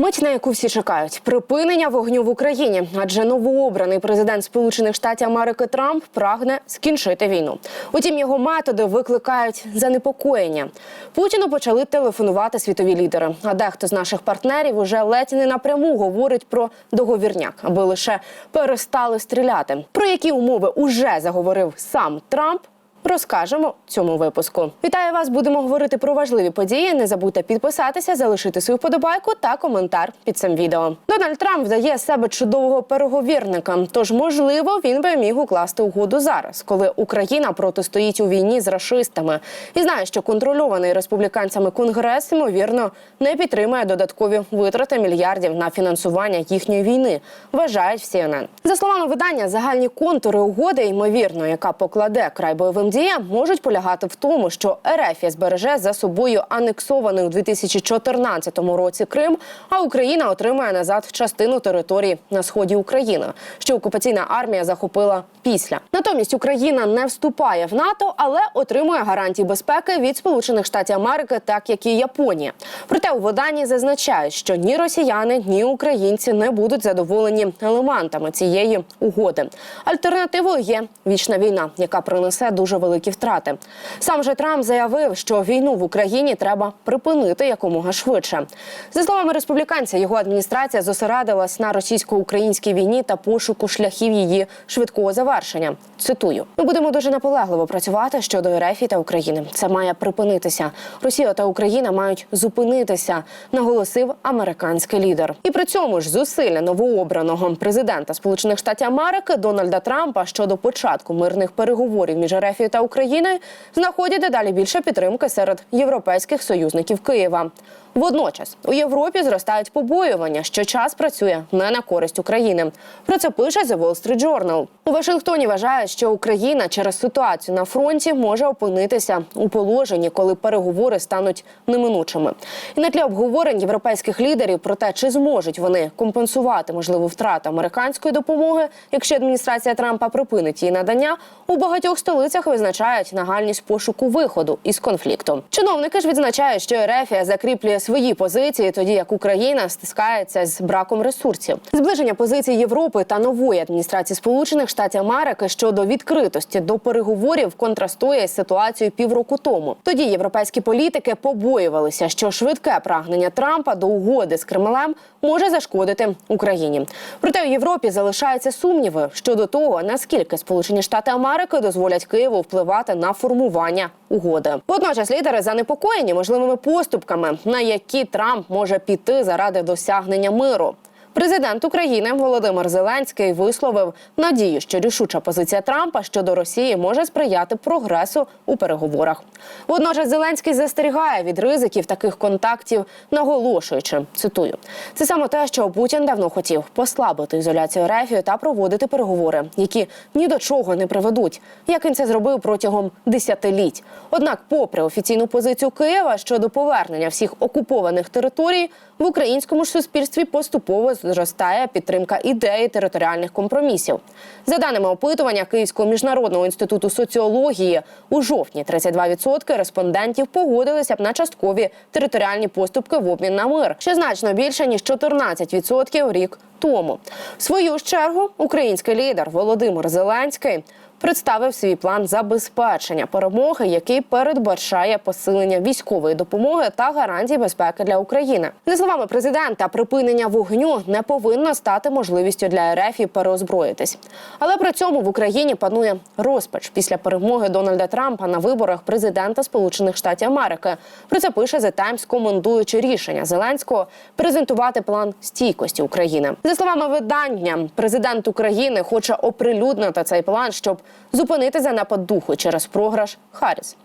Мить, на яку всі чекають припинення вогню в Україні, адже новообраний президент Сполучених Штатів Америки Трамп прагне скінчити війну. Утім, його методи викликають занепокоєння. Путіну почали телефонувати світові лідери. А дехто з наших партнерів уже ледь не напряму говорить про договірняк, аби лише перестали стріляти. Про які умови уже заговорив сам Трамп. Розкажемо в цьому випуску. Вітаю вас! Будемо говорити про важливі події. Не забудьте підписатися, залишити свою вподобайку та коментар під цим відео. Дональд Трамп вдає себе чудового переговірника. Тож, можливо, він би міг укласти угоду зараз, коли Україна протистоїть у війні з рашистами і знає, що контрольований республіканцями конгрес ймовірно не підтримує додаткові витрати мільярдів на фінансування їхньої війни. Вважають в CNN. За словами видання, загальні контури угоди, ймовірно, яка покладе край бойовим діям, можуть полягати в тому, що РФ збереже за собою анексований у 2014 році Крим, а Україна отримає назад частину території на сході України, що окупаційна армія захопила після. Натомість Україна не вступає в НАТО, але отримує гарантії безпеки від Сполучених Штатів Америки, так як і Японія. Проте у виданні зазначають, що ні росіяни, ні українці не будуть задоволені елементами цієї угоди. Альтернативою є вічна війна, яка принесе дуже великі втрати. Сам же Трамп заявив, що війну в Україні треба припинити якомога швидше. За словами республіканця, його адміністрація зосередилась на російсько-українській війні та пошуку шляхів її швидкого завершення. Цитую: ми будемо дуже наполегливо працювати щодо РФ та України. Це має припинитися. Росія та Україна мають зупинитися, наголосив американський лідер. І при цьому ж зусилля новообраного президента Сполучених Штатів Америки Дональда Трампа щодо початку мирних переговорів між РФ та Україною знаходять дедалі більше підтримки серед європейських союзників Києва. Водночас у Європі зростають побоювання, що час працює не на користь України. Про це пише The Wall Street Journal. У Вашингтоні вважають, що Україна через ситуацію на фронті може опинитися у положенні, коли переговори стануть неминучими. І на тлі обговорень європейських лідерів про те, чи зможуть вони компенсувати можливу втрату американської допомоги, якщо адміністрація Трампа припинить її надання, у багатьох столицях визначають нагальність пошуку виходу із конфлікту. Чиновники ж відзначають, що Ерефія закріплює свої позиції, тоді як Україна стискається з браком ресурсів. Зближення позицій Європи та нової адміністрації Сполучених Штатів Америки щодо відкритості до переговорів контрастує з ситуацією півроку тому. Тоді європейські політики побоювалися, що швидке прагнення Трампа до угоди з Кремлем може зашкодити Україні. Проте у Європі залишаються сумніви щодо того, наскільки Сполучені Штати Америки дозволять Києву впливати на формування угоди. Водночас лідери занепокоєні можливими поступками, на які Трамп може піти заради досягнення миру. Президент України Володимир Зеленський висловив надію, що рішуча позиція Трампа щодо Росії може сприяти прогресу у переговорах. Водночас Зеленський застерігає від ризиків таких контактів, наголошуючи цитую: це саме те, що Путін давно хотів послабити ізоляцію РФ та проводити переговори, які ні до чого не приведуть, як він це зробив протягом десятиліть. Однак, попри офіційну позицію Києва щодо повернення всіх окупованих територій, в українському ж суспільстві поступово зростає підтримка ідеї територіальних компромісів. За даними опитування Київського міжнародного інституту соціології, у жовтні 32% респондентів погодилися б на часткові територіальні поступки в обмін на мир, що значно більше ніж 14% рік тому. В свою чергу український лідер Володимир Зеленський. Представив свій план забезпечення перемоги, який передбачає посилення військової допомоги та гарантій безпеки для України. За словами президента, припинення вогню не повинно стати можливістю для РФ переозброїтись. Але при цьому в Україні панує розпач після перемоги Дональда Трампа на виборах президента Сполучених Штатів Америки. Про це пише The Times, коментуючи рішення Зеленського презентувати план стійкості України. За словами видання, президент України хоче оприлюднити цей план, щоб зупинити занепад духу через програш Харріс.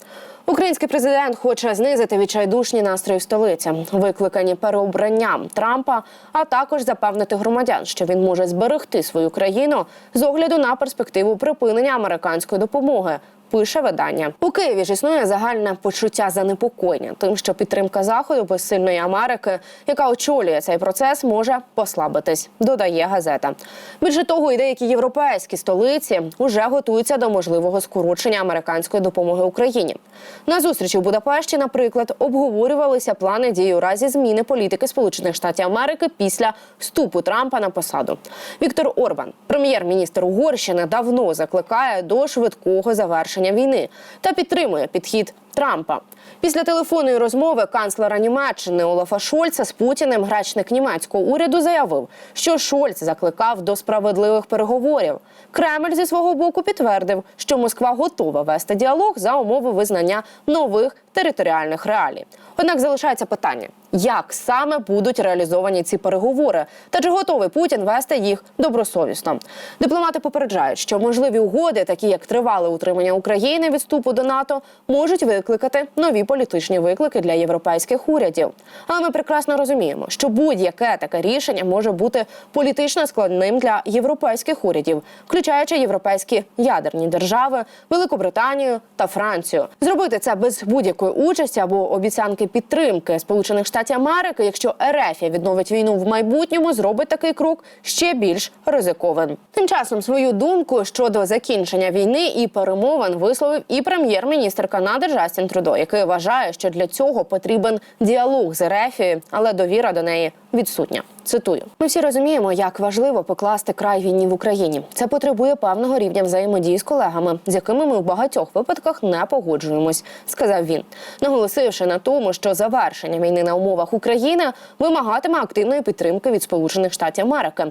Український президент хоче знизити відчайдушні настрої в столиці, викликані переобранням Трампа, а також запевнити громадян, що він може зберегти свою країну з огляду на перспективу припинення американської допомоги. Пише видання у Києві ж існує загальне почуття занепокоєння, тим, що підтримка заходу без сильної Америки, яка очолює цей процес, може послабитись. Додає газета. Більше того, і деякі європейські столиці вже готуються до можливого скорочення американської допомоги Україні. На зустрічі в Будапешті, наприклад, обговорювалися плани дій у разі зміни політики Сполучених Штатів Америки після вступу Трампа на посаду. Віктор Орбан, прем'єр-міністр Угорщини, давно закликає до швидкого завершення війни та підтримує підхід. Трампа після телефонної розмови канцлера Німеччини Олафа Шольца з Путіним гречник німецького уряду заявив, що Шольц закликав до справедливих переговорів. Кремль зі свого боку підтвердив, що Москва готова вести діалог за умови визнання нових територіальних реалій. Однак залишається питання, як саме будуть реалізовані ці переговори, та чи готовий Путін вести їх добросовісно. Дипломати попереджають, що можливі угоди, такі як тривале утримання України від вступу до НАТО, можуть викликати нові політичні виклики для європейських урядів. Але ми прекрасно розуміємо, що будь-яке таке рішення може бути політично складним для європейських урядів, включаючи європейські ядерні держави, Великобританію та Францію. Зробити це без будь-якої участі або обіцянки підтримки Сполучених Штатів Америки, якщо РФ відновить війну в майбутньому, зробить такий крок ще більш ризиковим. Тим часом свою думку щодо закінчення війни і перемовин висловив і прем'єр-міністр Канади Джастін Трудо, який вважає, що для цього потрібен діалог з Ерефією, але довіра до неї відсутня. Цитую: ми всі розуміємо, як важливо покласти край війні в Україні. Це потребує певного рівня взаємодії з колегами, з якими ми в багатьох випадках не погоджуємось, сказав він, наголосивши на тому, що завершення війни на умовах України вимагатиме активної підтримки від Сполучених Штатів Америки.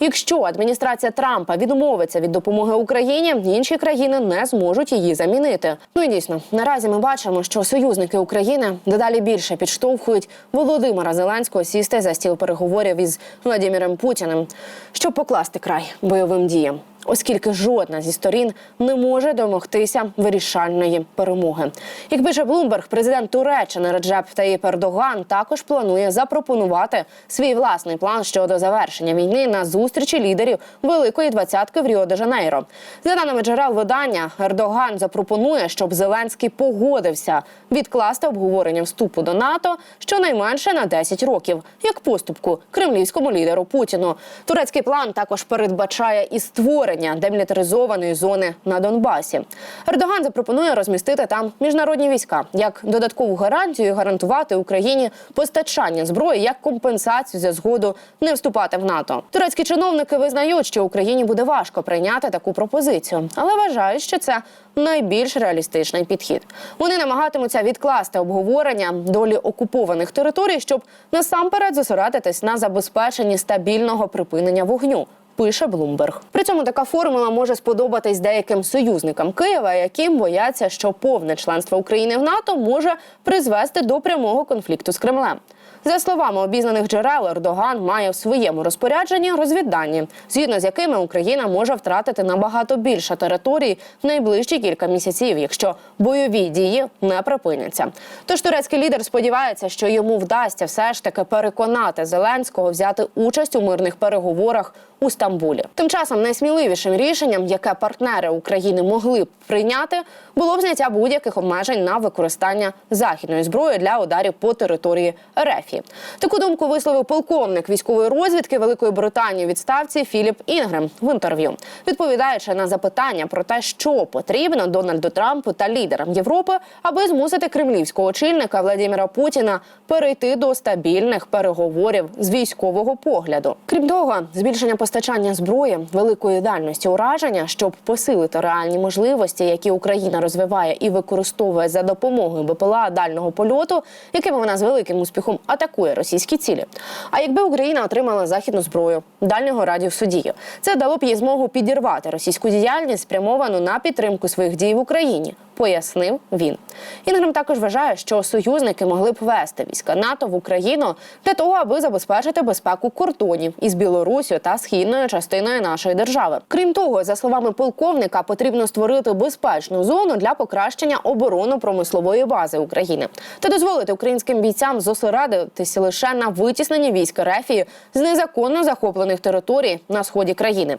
Якщо адміністрація Трампа відмовиться від допомоги Україні, інші країни не зможуть її замінити. Ну і дійсно, наразі ми бачимо, що союзники України дедалі більше підштовхують Володимира Зеленського сісти за стіл переговорів із Владимиром Путіним, щоб покласти край бойовим діям. Оскільки жодна зі сторін не може домогтися вирішальної перемоги. Як пише Блумберг, президент Туреччини Реджеп Таїп Ердоган також планує запропонувати свій власний план щодо завершення війни на зустрічі лідерів Великої двадцятки в Ріо де Жанейро. За даними джерел видання, Ердоган запропонує, щоб Зеленський погодився відкласти обговорення вступу до НАТО щонайменше на 10 років, як поступку кремлівському лідеру Путіну. Турецький план також передбачає і створення демілітаризованої зони на Донбасі. Ердоган запропонує розмістити там міжнародні війська як додаткову гарантію гарантувати Україні постачання зброї як компенсацію за згоду не вступати в НАТО. Турецькі чиновники визнають, що Україні буде важко прийняти таку пропозицію, але вважають, що це найбільш реалістичний підхід. Вони намагатимуться відкласти обговорення долі окупованих територій, щоб насамперед зосередитись на забезпеченні стабільного припинення вогню. Пише Блумберг. При цьому така формула може сподобатись деяким союзникам Києва, яким бояться, що повне членство України в НАТО може призвести до прямого конфлікту з Кремлем. За словами обізнаних джерел, Ердоган має в своєму розпорядженні розвіддані, згідно з якими Україна може втратити набагато більше територій в найближчі кілька місяців, якщо бойові дії не припиняться. Тож турецький лідер сподівається, що йому вдасться все ж таки переконати Зеленського взяти участь у мирних переговорах у Стамбулі. Тим часом найсміливішим рішенням, яке партнери України могли б прийняти, було б зняття будь-яких обмежень на використання західної зброї для ударів по території РФ. Таку думку висловив полковник військової розвідки Великої Британії відставці Філіп Інгрем в інтерв'ю, відповідаючи на запитання про те, що потрібно Дональду Трампу та лідерам Європи, аби змусити кремлівського очільника Владимира Путіна перейти до стабільних переговорів з військового погляду. Крім того, збільшення постачання зброї великої дальності ураження, щоб посилити реальні можливості, які Україна розвиває і використовує за допомогою БПЛА дальнього польоту, якими вона з великим успіхом атакує російські цілі. А якби Україна отримала західну зброю дальнього радіусу дії, це дало б їй змогу підірвати російську діяльність, спрямовану на підтримку своїх дій в Україні. Пояснив він. Інграм також вважає, що союзники могли б вести війська НАТО в Україну для того, аби забезпечити безпеку кордонів із Білорусію та східною частиною нашої держави. Крім того, за словами полковника, потрібно створити безпечну зону для покращення оборонно-промислової бази України та дозволити українським бійцям зосередитися лише на витісненні військ Рефії з незаконно захоплених територій на сході країни.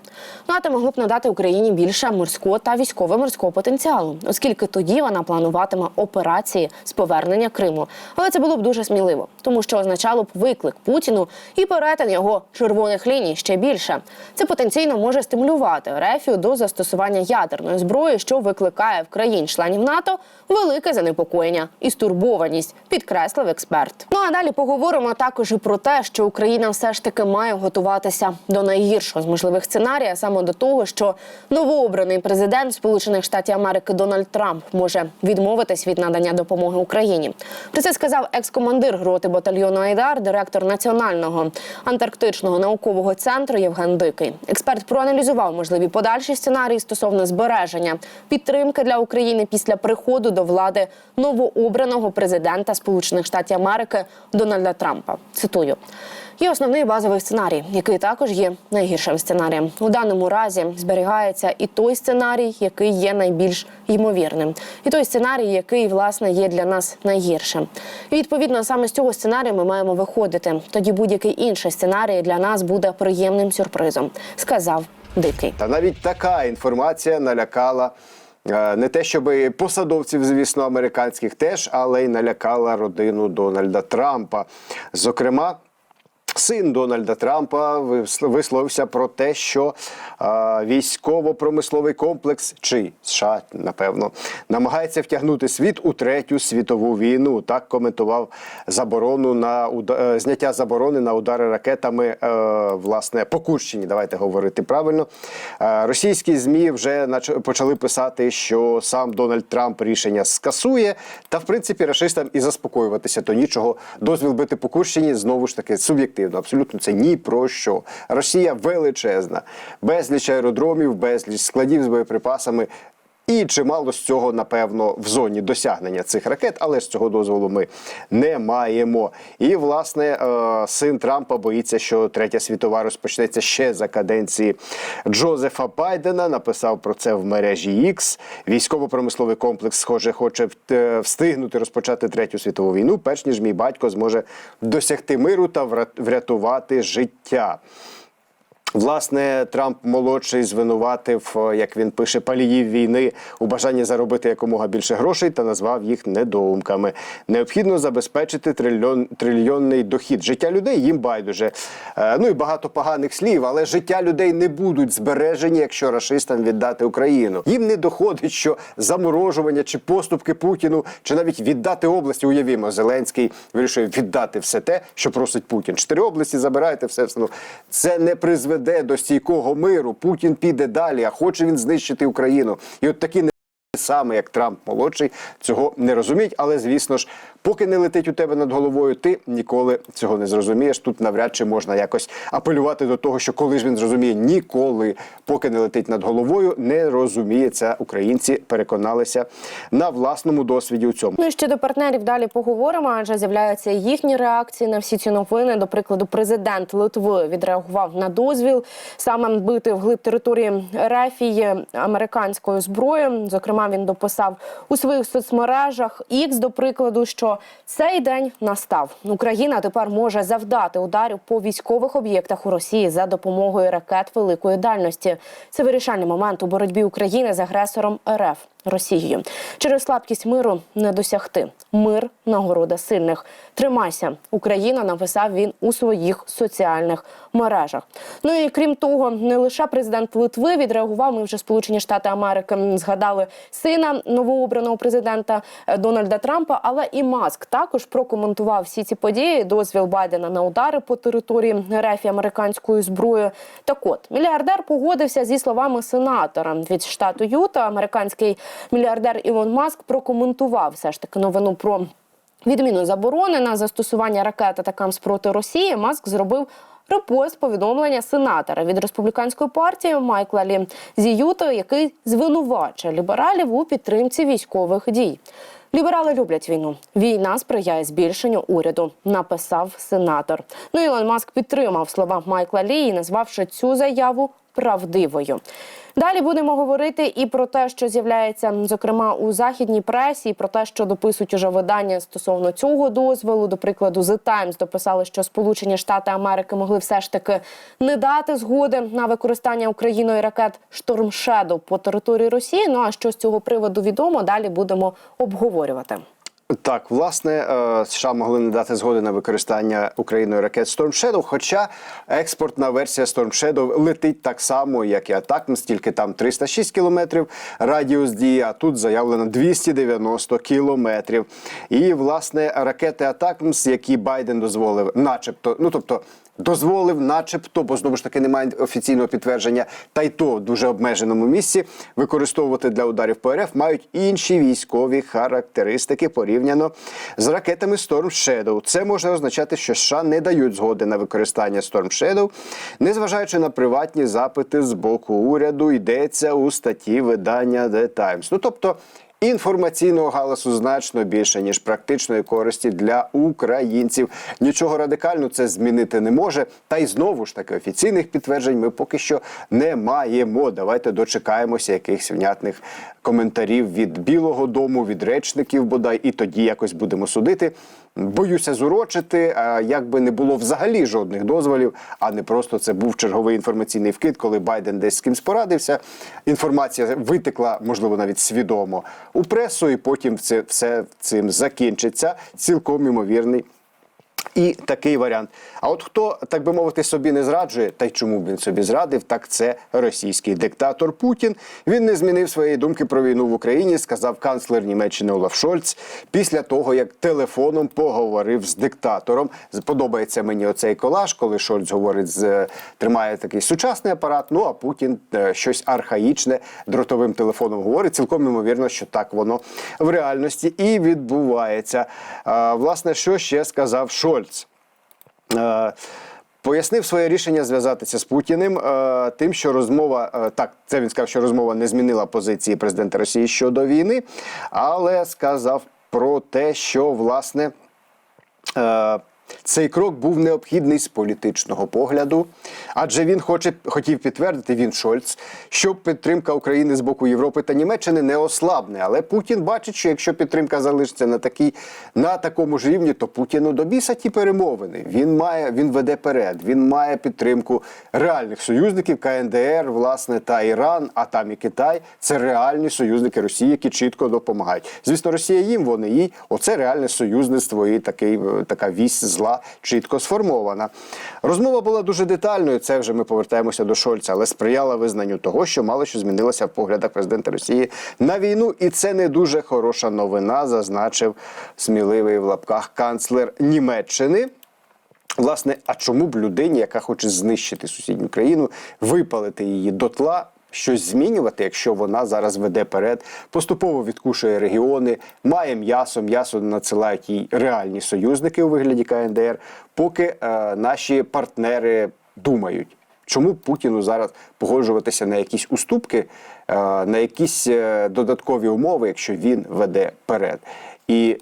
НАТО могло б надати Україні більше морського та військово-морського потенціалу, оскільки тоді вона плануватиме операції з повернення Криму. Але це було б дуже сміливо, тому що означало б виклик Путіну і перетин його червоних ліній ще більше. Це потенційно може стимулювати Рефію до застосування ядерної зброї, що викликає в країн-членів НАТО велике занепокоєння і стурбованість, підкреслив експерт. Ну а далі поговоримо також і про те, що Україна все ж таки має готуватися до найгіршого з можливих сценарія, саме до того, що новообраний президент Сполучених Штатів Америки Дональд Трамп може відмовитись від надання допомоги Україні. Про це сказав екс-командир роти батальйону Айдар, директор національного антарктичного наукового центру Євген Дикий. Експерт проаналізував можливі подальші сценарії стосовно збереження підтримки для України після приходу до влади новообраного президента Сполучених Штатів Америки Дональда Трампа. Цитую. Є основний базовий сценарій, який також є найгіршим сценарієм. У даному разі зберігається і той сценарій, який є найбільш ймовірним, і той сценарій, який власне є для нас найгіршим. І відповідно саме з цього сценарію ми маємо виходити. Тоді будь-який інший сценарій для нас буде приємним сюрпризом, сказав Дикий. Та навіть така інформація налякала е, не те, щоб посадовців, звісно, американських теж, але й налякала родину Дональда Трампа. Зокрема. Син Дональда Трампа вис- висловився про те, що військово-промисловий комплекс чи США, напевно, намагається втягнути світ у третю світову війну. Так коментував заборону на е, зняття заборони на удари ракетами е, власне по Курщині. Давайте говорити правильно. Е, російські змі вже почали писати, що сам Дональд Трамп рішення скасує. Та в принципі рашистам і заспокоюватися то нічого. Дозвіл бити по Курщині знову ж таки суб'єктивно. Абсолютно це ні про що. Росія величезна, безліч аеродромів, безліч складів з боєприпасами. І чимало з цього, напевно, в зоні досягнення цих ракет, але ж цього дозволу ми не маємо. І власне е, син Трампа боїться, що третя світова розпочнеться ще за каденції Джозефа Байдена. Написав про це в мережі X. Військово-промисловий комплекс, схоже, хоче е, встигнути розпочати третю світову війну, перш ніж мій батько зможе досягти миру та врятувати життя. Власне, Трамп молодший звинуватив, е, як він пише, паліїв війни у бажанні заробити якомога більше грошей та назвав їх недоумками. Необхідно забезпечити трильйон, трильйонний дохід. Життя людей їм байдуже. Е, Ну і багато поганих слів, але життя людей не будуть збережені, якщо рашистам віддати Україну. Їм не доходить, що заморожування чи поступки Путіну, чи навіть віддати області. Уявімо, Зеленський вирішує віддати все те, що просить Путін. Чотири області забираєте все все. Ну, Це не призведе до стійкого миру. Путін піде далі, а хоче він знищити Україну. І от такі не саме як Трамп молодший цього не розуміють. Але звісно ж, поки не летить у тебе над головою, ти ніколи цього не зрозумієш. Тут навряд чи можна якось апелювати до того, що коли ж він зрозуміє, ніколи, поки не летить над головою, не розуміє це. Українці переконалися на власному досвіді у цьому. Ну і ще до партнерів далі поговоримо, адже з'являються їхні реакції на всі ці новини. До прикладу, президент Литви відреагував на дозвіл саме бити вглиб території Рефії американською зброєю. Зокрема, він дописав у своїх соцмережах X, до прикладу, що цей день настав. Україна тепер може завдати ударів по військових об'єктах у Росії за допомогою ракет великої дальності. Це вирішальний момент у боротьбі України з агресором РФ. Росією через слабкість миру не досягти. Мир нагорода сильних. Тримайся, Україна. Написав він у своїх соціальних мережах. Ну і крім того, не лише президент Литви відреагував. Ми вже Сполучені Штати Америки згадали сина новообраного президента е, Дональда Трампа, але і Маск також прокоментував всі ці події. Дозвіл Байдена на удари по території РФ американською зброєю. Так от мільярдер погодився зі словами сенатора від штату Юта. Американський мільярдер Ілон Маск прокоментував все ж таки новину про. Відміну заборони на застосування ракет атакам проти Росії Маск зробив репост повідомлення сенатора від республіканської партії Майкла Лі Зіюта, який звинувачує лібералів у підтримці військових дій. Ліберали люблять війну. Війна сприяє збільшенню уряду, написав сенатор. Ну Ілон Маск підтримав слова Майкла Лі, і назвавши цю заяву правдивою. Далі будемо говорити і про те, що з'являється зокрема у західній пресі, і про те, що дописують уже видання стосовно цього дозволу. До прикладу, The Times дописали, що Сполучені Штати Америки могли все ж таки не дати згоди на використання Україною ракет Storm Shadow по території Росії. Ну а що з цього приводу відомо, далі будемо обговорювати. Так, власне, е, США могли не дати згоди на використання Україною ракет Storm Shadow, хоча експортна версія Storm Shadow летить так само, як і Атакмс, тільки там 306 кілометрів радіус дії, а тут заявлено 290 кілометрів. І власне ракети Атакмс, які Байден дозволив, начебто, ну тобто. Дозволив, начебто, бо знову ж таки немає офіційного підтвердження, та й то дуже обмеженому місці використовувати для ударів по РФ мають інші військові характеристики порівняно з ракетами Storm Shadow. Це може означати, що США не дають згоди на використання Storm Shadow, незважаючи на приватні запити з боку уряду, йдеться у статті видання The Times. Ну тобто. Інформаційного галасу значно більше ніж практичної користі для українців. Нічого радикально це змінити не може. Та й знову ж таки офіційних підтверджень ми поки що не маємо. Давайте дочекаємося якихось внятних коментарів від Білого Дому, від речників бодай, і тоді якось будемо судити. Боюся зурочити, як якби не було взагалі жодних дозволів, а не просто це був черговий інформаційний вкид, коли Байден десь з кимсь порадився. Інформація витекла, можливо, навіть свідомо у пресу, і потім це все цим закінчиться. Цілком імовірний. І такий варіант. А от хто, так би мовити, собі не зраджує, та й чому б він собі зрадив, так це російський диктатор Путін. Він не змінив своєї думки про війну в Україні, сказав канцлер Німеччини Олаф Шольц після того, як телефоном поговорив з диктатором. Подобається мені оцей колаж, коли Шольц говорить з тримає такий сучасний апарат. Ну а Путін е, щось архаїчне дротовим телефоном говорить. Цілком ймовірно, що так воно в реальності і відбувається. Власне, що ще сказав Шольц? Е, Пояснив своє рішення зв'язатися з Путіним е, тим, що розмова е, так, це він сказав, що розмова не змінила позиції президента Росії щодо війни, але сказав про те, що власне. Цей крок був необхідний з політичного погляду, адже він хоче хотів підтвердити він Шольц, що підтримка України з боку Європи та Німеччини не ослабне. Але Путін бачить, що якщо підтримка залишиться на такій на такому ж рівні, то Путіну до біса ті перемовини. Він має він веде перед. Він має підтримку реальних союзників КНДР, власне, та Іран, а там і Китай. Це реальні союзники Росії, які чітко допомагають. Звісно, Росія їм вони їй. Оце реальне союзництво і такий така вісь зла чітко сформована. Розмова була дуже детальною. Це вже ми повертаємося до Шольца, але сприяла визнанню того, що мало що змінилося в поглядах президента Росії на війну, і це не дуже хороша новина, зазначив сміливий в лапках канцлер Німеччини. Власне, а чому б людині, яка хоче знищити сусідню країну, випалити її дотла, щось змінювати, якщо вона зараз веде перед, поступово відкушує регіони, має м'ясо, м'ясо надсилають їй реальні союзники у вигляді КНДР, поки е, наші партнери думають. Чому Путіну зараз погоджуватися на якісь уступки, е, на якісь е, додаткові умови, якщо він веде перед? І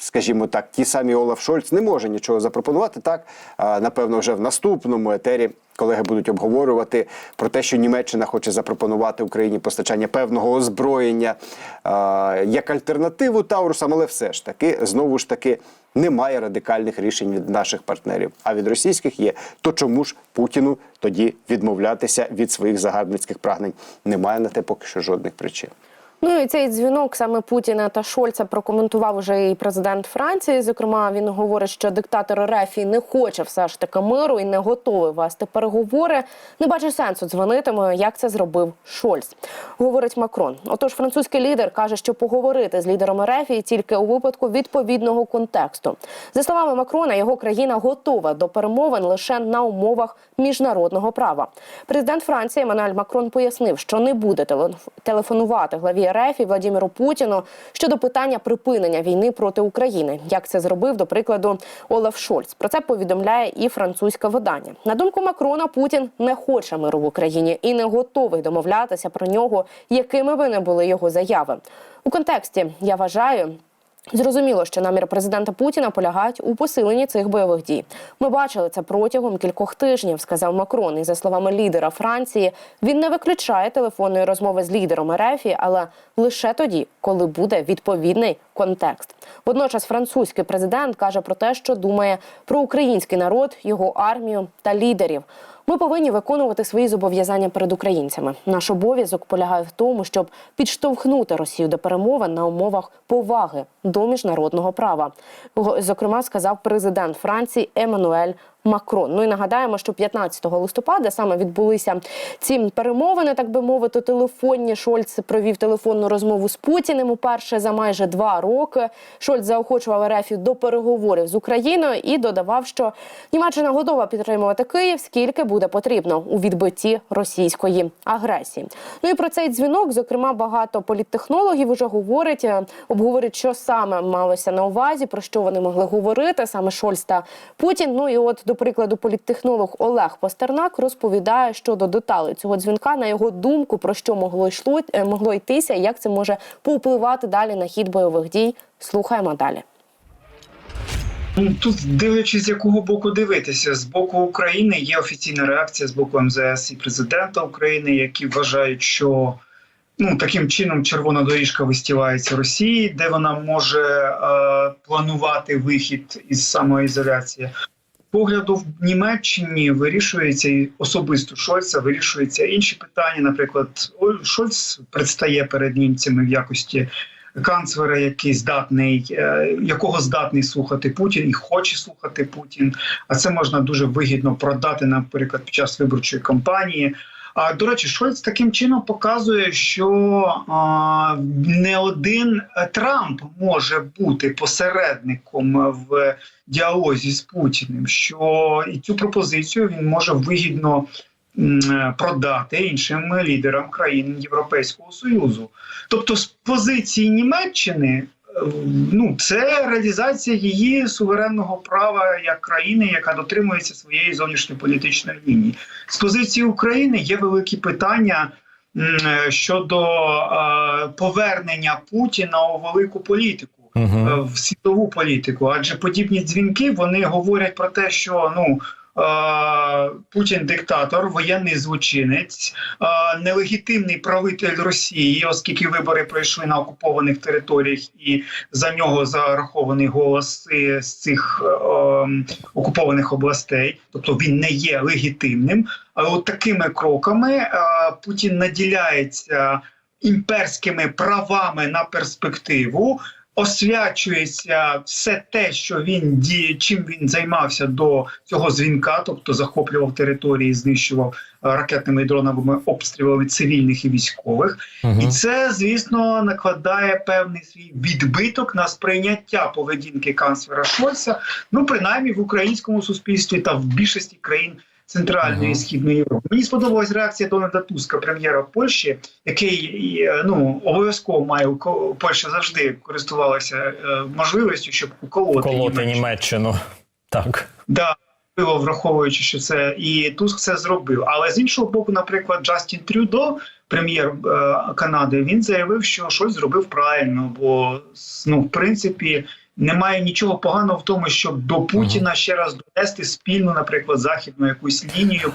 скажімо так, ті самі Олаф Шольц не може нічого запропонувати. Так напевно, вже в наступному етері колеги будуть обговорювати про те, що Німеччина хоче запропонувати Україні постачання певного озброєння як альтернативу Таурусам, але все ж таки знову ж таки. Немає радикальних рішень від наших партнерів, а від російських є. То чому ж Путіну тоді відмовлятися від своїх загарбницьких прагнень? Немає на те поки що жодних причин. Ну і цей дзвінок саме Путіна та Шольца прокоментував уже і президент Франції. Зокрема, він говорить, що диктатор Рефі не хоче все ж таки миру і не готовий вести переговори. Не бачить сенсу дзвонитиме, як це зробив Шольц. Говорить Макрон. Отож, французький лідер каже, що поговорити з лідером Рефі тільки у випадку відповідного контексту. За словами Макрона, його країна готова до перемовин лише на умовах міжнародного права. Президент Франції Еммануель Макрон пояснив, що не буде телефонувати главі РФ і Владіміру Путіну щодо питання припинення війни проти України, як це зробив до прикладу Олаф Шольц. Про це повідомляє і французьке видання. На думку Макрона, Путін не хоче миру в Україні і не готовий домовлятися про нього, якими би не були його заяви. У контексті я вважаю. Зрозуміло, що наміри президента Путіна полягають у посиленні цих бойових дій. Ми бачили це протягом кількох тижнів, сказав Макрон. І за словами лідера Франції, він не виключає телефонної розмови з лідером РФ, але лише тоді, коли буде відповідний контекст. Водночас французький президент каже про те, що думає про український народ, його армію та лідерів. Ми повинні виконувати свої зобов'язання перед українцями. Наш обов'язок полягає в тому, щоб підштовхнути Росію до перемовин на умовах поваги до міжнародного права. Зокрема, сказав президент Франції Еммануель Макрон. Ну і нагадаємо, що 15 листопада саме відбулися ці перемовини, так би мовити, телефонні. Шольц провів телефонну розмову з Путіним уперше за майже два роки. Шольц заохочував РФ до переговорів з Україною і додавав, що Німеччина готова підтримувати Київ скільки буде потрібно у відбитті російської агресії. Ну і про цей дзвінок, зокрема, багато політтехнологів вже говорять, е, обговорюють, що саме малося на увазі, про що вони могли говорити, саме Шольц та Путін. Ну і от, до прикладу, політтехнолог Олег Пастернак розповідає щодо деталей цього дзвінка. На його думку, про що могло йшло е, могло йтися, і як це може повпливати далі на хід бойових дій. Слухаємо далі. Ну, Тут дивлячись, з якого боку дивитися, з боку України є офіційна реакція з боку МЗС і президента України, які вважають, що ну таким чином червона доріжка вистілається Росії, де вона може е, планувати вихід із самоізоляції. Погляду в Німеччині вирішується і особисто Шольца, вирішуються інші питання. Наприклад, Оль- Шольц предстає перед німцями в якості канцлера, який здатний, е, якого здатний слухати Путін і хоче слухати Путін. А це можна дуже вигідно продати, наприклад, під час виборчої кампанії. До речі, Шольц таким чином показує, що не один Трамп може бути посередником в діалозі з Путіним, що і цю пропозицію він може вигідно продати іншим лідерам країн Європейського союзу. Тобто, з позиції Німеччини. Ну, це реалізація її суверенного права як країни, яка дотримується своєї зовнішньополітичної лінії. З позиції України є великі питання щодо е, повернення Путіна у велику політику. е, В світову політику, адже подібні дзвінки вони говорять про те, що ну Путін диктатор, воєнний злочинець, е, нелегітимний правитель Росії, оскільки вибори пройшли на окупованих територіях, і за нього зарахований голос е, з цих е, ем, окупованих областей, тобто він не є легітимним. Але от такими кроками е, Путін наділяється імперськими правами на перспективу. Освячується все те, що він діє, чим він займався до цього дзвінка, тобто захоплював території, знищував е, ракетними і дроновими обстрілами цивільних і військових, і це, звісно, накладає певний свій відбиток на сприйняття поведінки канцлера Шольца, ну принаймні в українському суспільстві та в більшості країн Центральної і східної Європи. Мені сподобалась реакція Дональда Туска, прем'єра Польщі, який е, ну обов'язково має Польща завжди користувалася е, можливістю, щоб уколоти, колоти Німеччину. Німеччину. Так. Да, враховуючи, що це і Туск це зробив. Але з іншого боку, наприклад, Джастін Трюдо, прем'єр е, Канади, він заявив, що щось зробив правильно, бо ну, в принципі. Немає нічого поганого в тому, щоб до Путіна ще раз донести спільну, наприклад, західну якусь лінію